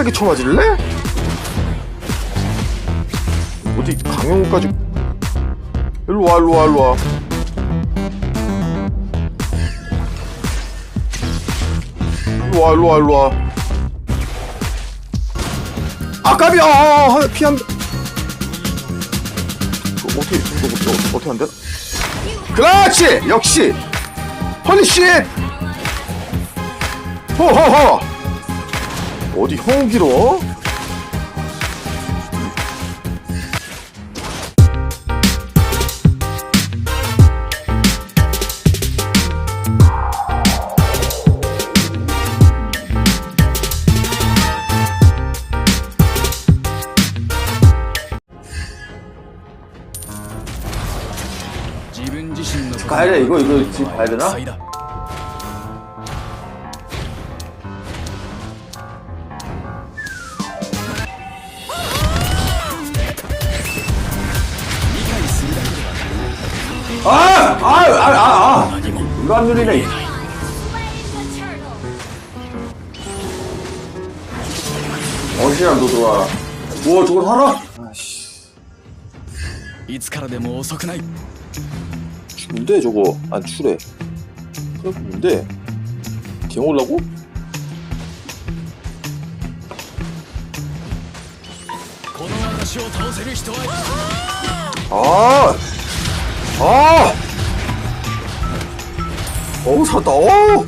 빽빽이 쳐맞을래? 어디 강영호까지? 일로와 일로와 일로와. 일로와 일로와 일로와. 아깝이야! 아, 아, 아, 피한 그 어떻게 이거 어떻게 어떻게 안 되나? 그렇지! 역시! 홀리쉣 호호호 어디 형욱이로? 가야 돼 이거 이거 지금 가야 되나? 아! 아! 아! 아! 아! 이거 안 누리네. 어시야, 너 들어와라. 우와, 뭐, 저걸 하라? 아씨. いつからでも遅くない 뭔데, 저거? 안 추래. 그래, 뭔데? 갱 올라고? 아! 아! 어우, 살았다, 어우!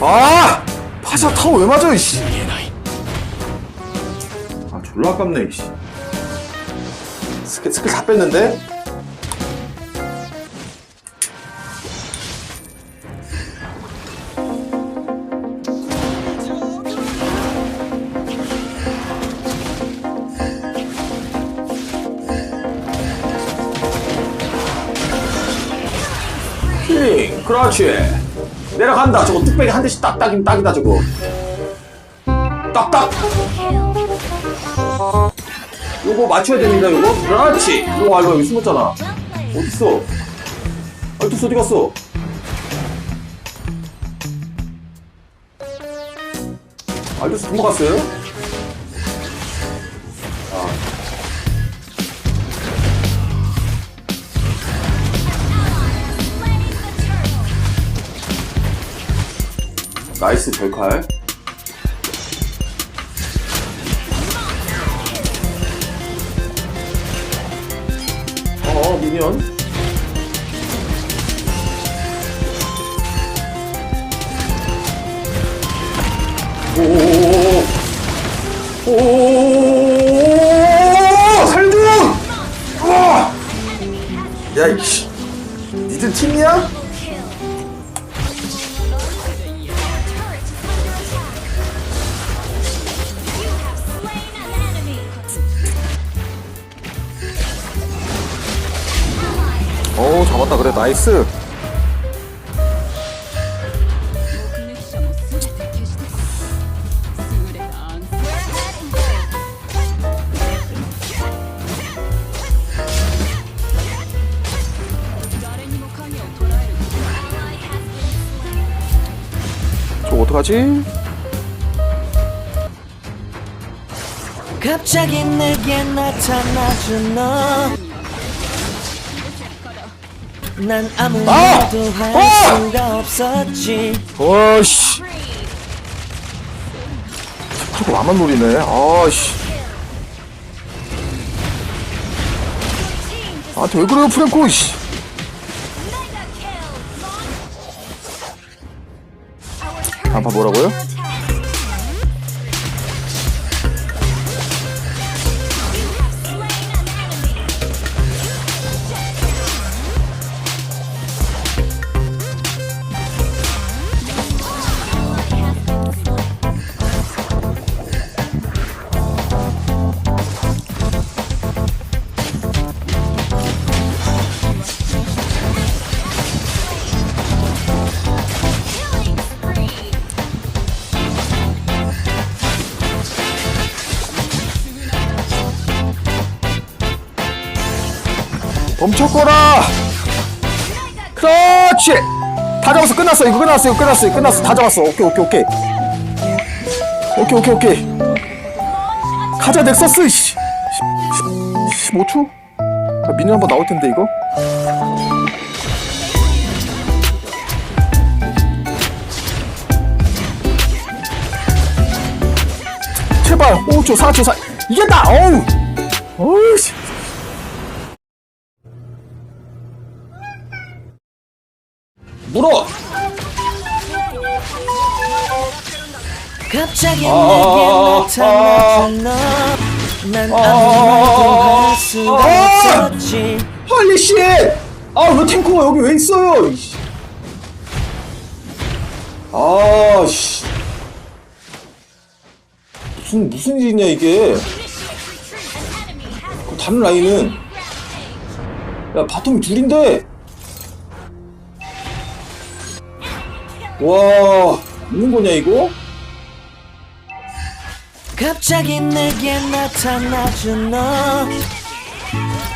아! 파샤 타워 왜 맞아요, 씨! 아, 졸라 아깝네, 씨. 스킬, 스킬 다 뺐는데? 힐링 그렇지. 내려간다. 저거 뚝배기 한 대씩 딱딱이면 딱이다 저거. 딱딱. 요거 맞춰야 됩니다 요거? 그렇지. 요거 알고 여기 숨었잖아. 어딨어? 아, 알투스 어디 갔어? 아, 알투스 도망갔어요? 나이스 별칼 어 미니언 오오오오오 살구야 이씨 니들 팀이야? 오 잡았다. 그래 나이스. 어떡하지? 갑자기 내게 나타나준 너. 난 아무 아! 말도 할 아! 수가 없었지. 와씨 자꾸 나만 노리네 아씨 아한테 왜 그래요 프랭코 씨 아빠 뭐라고요? 멈춰거라! 그렇지! 다 잡았어. 끝났어 이거. 끝났어 이거. 끝났어 이거. 끝났어. 다 잡았어. 오케이 오케이 오케이. 오케이 오케이 오케이. 가자 넥서스. 씨 15초? 아, 미니 한번 나올 텐데 이거? 제발 5초 4초 4 이겼다! 어우! 어우 씨 물어! 갑자기 아, 내게 아, 나타나준 너난 아, 아무 말도 아, 할 수가 아. 없었지 헐리 씨! 아, 왜 탱커가 여기 왜 있어요? 이씨. 아, 씨. 무슨, 무슨 일이냐, 이게. 그럼 다른 라인은. 야, 바텀이 둘인데! 와, 있는 거냐, 이거? 갑자기 내게 나타나준 너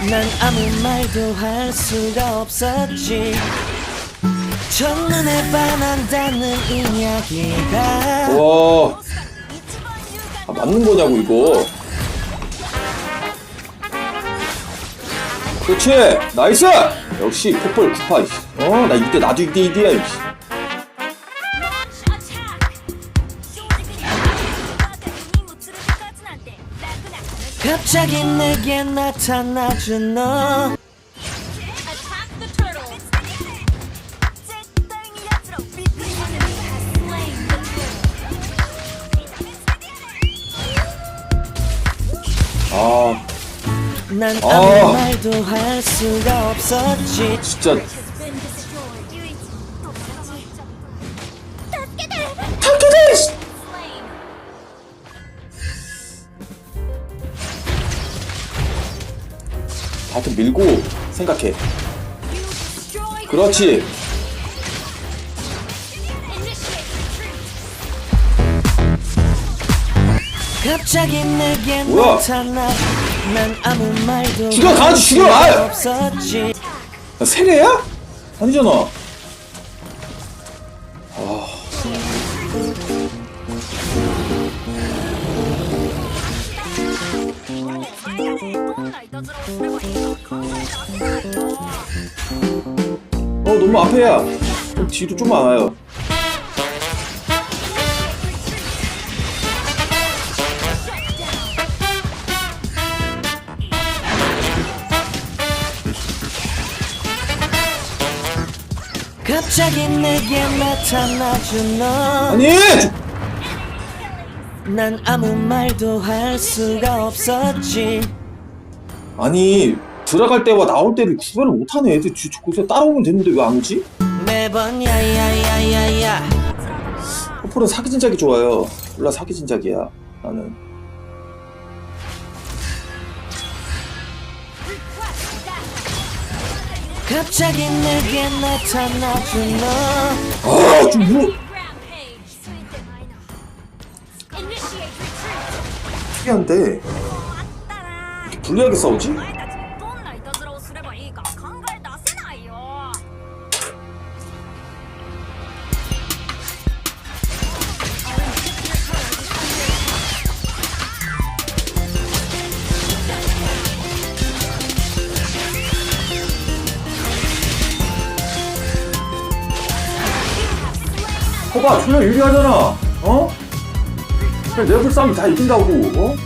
난 아무 말도 할 수가 없었지 첫눈에 반한다는 이야기가 와. 아, 맞는 거냐고, 이거. 그렇지! 나이스! 역시, 폭벌 쿠파. 어, 나 이때 나도 이때 이때야, 이씨. 갑자기 내게 나타나준 너 아, 난 아. 아무 말도 할 수가 없었지 진짜. 바텀 밀고 생각해. 그렇지. 갑자기 내게 뭐야? 나타나 난 아무 말도 죽여, 할 강아지 죽여! 아유! 없었지 야, 세례야? 아니잖아. 어, 너무 앞에야. 좀 뒤로 좀 와요. 갑자기 내게 나타나준 아니! 저- 너난 아무 말도 할 수가 없었지 아니, 들어갈 때와 나올 때를 구별을 못하네. 애들 뒤 거기서 따라오면 되는데 왜 안 오지? 매번 야야야야야 퍼플은 사기 진작이 좋아요. 몰라 사기 진작이야. 나는. 갑자기 내게 나타나준 너 아, 좀 뭐, 특이한데. 이렇게 불리하게 싸우지? お前たちにどんないたずらをすればいいか考え出せないよ 봐봐, 존나 유리하잖아. 어? 그냥 레벨 싸움 다 이긴다고. 어?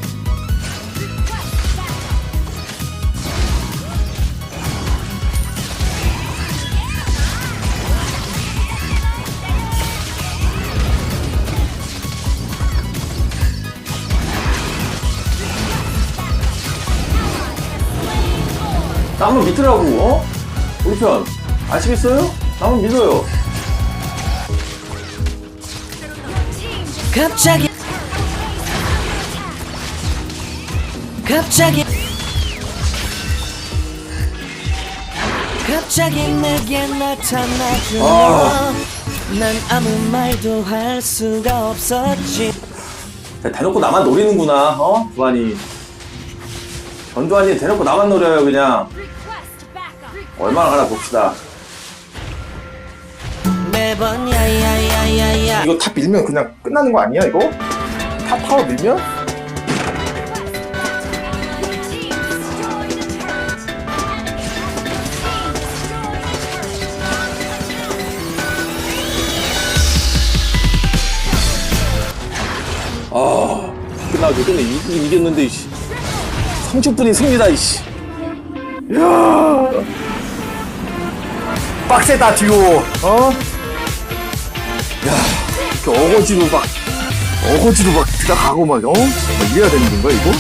나 한번 믿으라고, 어? 우리 편. 아시겠어요? 나 한번 믿어요. 갑자기 갑자기 갑자기 내게 나타나준 아. 너난 아무 말도 할 수가 없었지 대놓고 나만 노리는구나, 어? 두한이. 전두환이 대놓고 나만 노려요, 그냥. 얼마나 가나 봅시다. 이거 탑 밀면 그냥 끝나는 거 아니야 이거? 탑 타워 밀면? 아 끝나고 끝내 이기긴 이겼는데 이씨 30분이 승리다 이씨 야 빡세다 듀오 어? 야 이렇게 어거지로 막 어거지로 막 들어가고 막 어? 막 이래야 되는 건가 이거?